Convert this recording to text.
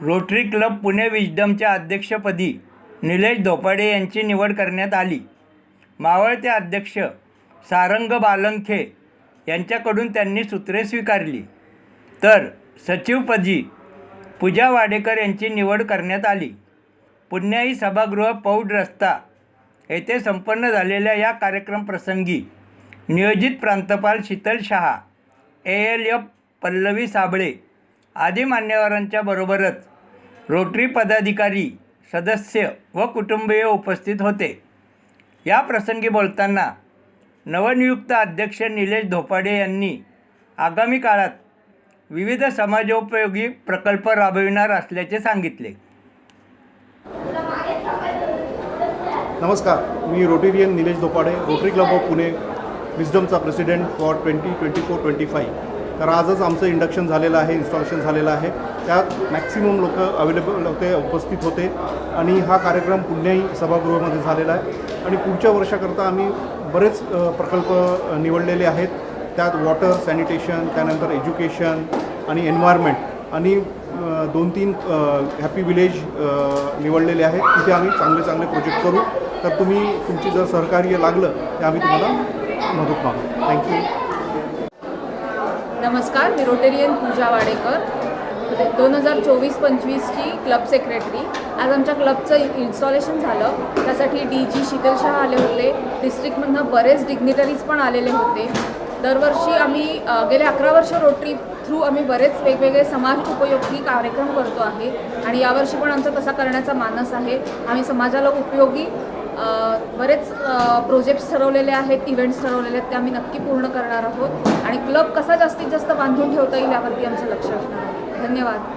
Rotary club Pune विजडमच्या अध्यक्षपदी निलेश धोपाडे यांची निवड करण्यात आली. मावळते अध्यक्ष सारंग बालंखे यांच्याकडून त्यांनी सूत्रे स्वीकारली. तर सचिवपदी पूजा वाडेकर यांची निवड करण्यात आली. पुण्याई सभागृह पौड रस्ता येथे संपन्न झालेल्या या कार्यक्रमप्रसंगी नियोजित प्रांतपाल Sheetal Shah A L F Pallavi Sable आदी मान्यवरांच्या बरोबरच रोटरी पदाधिकारी सदस्य व कुटुंबीय उपस्थित होते. या प्रसंगी बोलताना नवनियुक्त अध्यक्ष निलेश धोपाडे यांनी आगामी काळात विविध समाजोपयोगी प्रकल्प राबविणार असल्याचे सांगितले. नमस्कार मी Rotarian Nilesh Dhopade Rotary Club of Pune विजडमचा president for twenty twenty four twenty five तर आजच आमचं इंडक्शन झालेलं आहे इन्स्टॉलेशन झालेलं आहे. त्यात मॅक्सिमम लोक अवेलेबल होते उपस्थित होते. आणि हा कार्यक्रम पुण्याही सभागृहामध्ये झालेला आहे. आणि पुढच्या वर्षाकरता आम्ही बरेच प्रकल्प निवडलेले आहेत. त्यात वॉटर सॅनिटेशन त्यानंतर एज्युकेशन आणि एन्व्हायरमेंट आणि दोन तीन हॅपी विलेज निवडलेले आहेत. तिथे आम्ही चांगले चांगले प्रोजेक्ट करू. तर तुम्ही तुमची जर सहकार्य लागलं तर आम्ही तुम्हाला मदत थँक्यू नमस्कार मी रोटेरियन पूजा वाडेकर. दोन हजार चोवीस पंचवीसची क्लब सेक्रेटरी. आज आमच्या क्लबचं इन्स्टॉलेशन झालं. त्यासाठी डी जी शीतल आले होते. डिस्ट्रिक्टमधनं बरेच डिग्निटरीज पण आलेले होते. दरवर्षी आम्ही गेले अकरा वर्ष रोटरी थ्रू आम्ही बरेच वेगवेगळे समाज उपयोगी कार्यक्रम करतो आहे. आणि यावर्षी पण आमचा तसा करण्याचा मानस आहे. आम्ही समाजाला उपयोगी बरेच प्रोजेक्ट्स ठरवलेले आहेत इव्हेंट्स ठरवलेले आहेत ते आम्ही नक्की पूर्ण करणार आहोत. आणि क्लब कसा जास्तीत जास्त बांधून ठेवता येईल यावरती आमचं लक्ष असणार आहे. धन्यवाद.